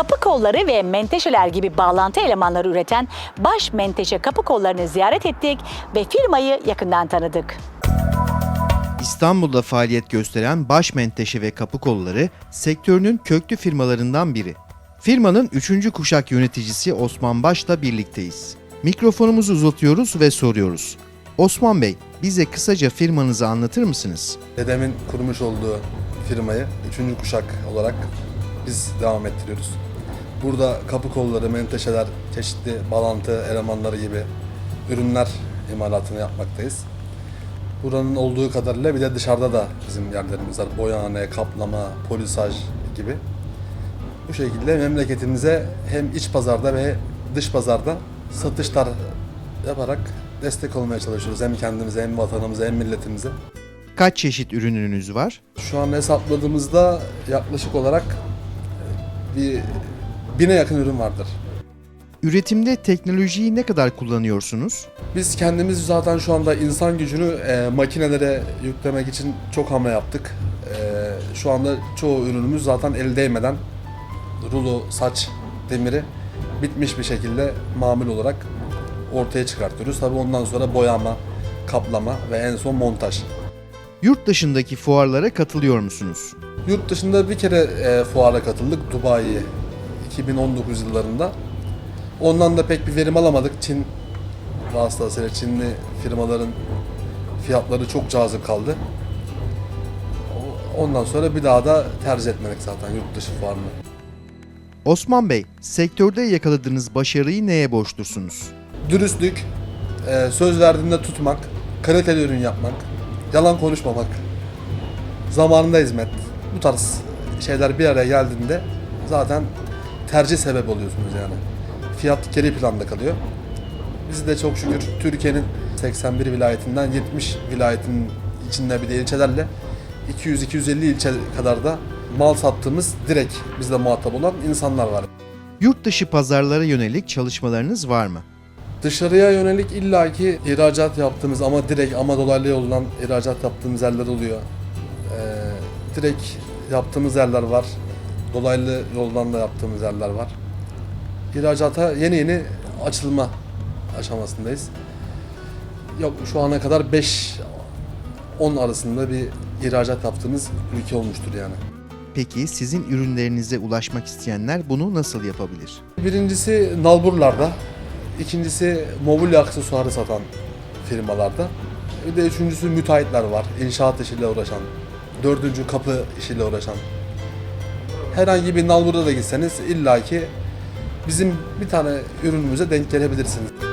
kapı kolları ve menteşeler gibi bağlantı elemanları üreten Baş Menteşe Kapı Kolları'nı ziyaret ettik ve firmayı yakından tanıdık. İstanbul'da faaliyet gösteren Baş Menteşe ve Kapı Kolları sektörünün köklü firmalarından biri. Firmanın 3. kuşak yöneticisi Osman Baş'la birlikteyiz. Mikrofonumuzu uzatıyoruz ve soruyoruz. Osman Bey, bize kısaca firmanızı anlatır mısınız? Dedemin kurmuş olduğu firmayı 3. kuşak olarak biz devam ettiriyoruz. Burada kapı kolları, menteşeler, çeşitli bağlantı elemanları gibi ürünler imalatını yapmaktayız. Buranın olduğu kadarıyla bir de dışarıda da bizim yerlerimiz var. Boyahane, kaplama, polisaj gibi. Bu şekilde memleketimize hem iç pazarda ve dış pazarda satışlar yaparak destek olmaya çalışıyoruz. Hem kendimize hem vatanımıza hem milletimize. Kaç çeşit ürününüz var? Şu an hesapladığımızda yaklaşık olarak bir bine yakın ürün vardır. Üretimde teknolojiyi ne kadar kullanıyorsunuz? Biz kendimiz zaten şu anda insan gücünü e, makinelere yüklemek için çok hamle yaptık. E, şu anda çoğu ürünümüz zaten el değmeden rulo, saç, demiri bitmiş bir şekilde mamul olarak ortaya çıkartıyoruz. Tabii ondan sonra boyama, kaplama ve en son montaj. Yurt dışındaki fuarlara katılıyor musunuz? Yurt dışında bir kere e, fuara katıldık Dubai 2019 yıllarında. Ondan da pek bir verim alamadık. Çin vasıtasıyla Çinli firmaların fiyatları çok cazip kaldı. Ondan sonra bir daha da tercih etmedik zaten yurt dışı fuarını. Osman Bey, sektörde yakaladığınız başarıyı neye borçlusunuz? Dürüstlük, e, söz verdiğinde tutmak, kaliteli ürün yapmak, yalan konuşmamak, zamanında hizmet. Bu tarz şeyler bir araya geldiğinde zaten tercih sebep oluyorsunuz yani. Fiyat geri planda kalıyor. Biz de çok şükür Türkiye'nin 81 vilayetinden 70 vilayetin içinde bir de ilçelerle 200-250 ilçe kadar da mal sattığımız direkt bizle muhatap olan insanlar var. Yurt dışı pazarlara yönelik çalışmalarınız var mı? Dışarıya yönelik illaki ihracat yaptığımız ama direkt ama dolaylı yoldan ihracat yaptığımız yerler oluyor. Ee, direkt yaptığımız yerler var. Dolaylı yoldan da yaptığımız yerler var. İhracata yeni yeni açılma aşamasındayız. Yok şu ana kadar 5 10 arasında bir ihracat yaptığımız ülke olmuştur yani. Peki sizin ürünlerinize ulaşmak isteyenler bunu nasıl yapabilir? Birincisi nalburlarda, ikincisi mobilya aksesuarı satan firmalarda. Bir de üçüncüsü müteahhitler var, inşaat işiyle uğraşan. Dördüncü kapı işiyle uğraşan. Herhangi bir nalburda da gitseniz illaki bizim bir tane ürünümüze denk gelebilirsiniz.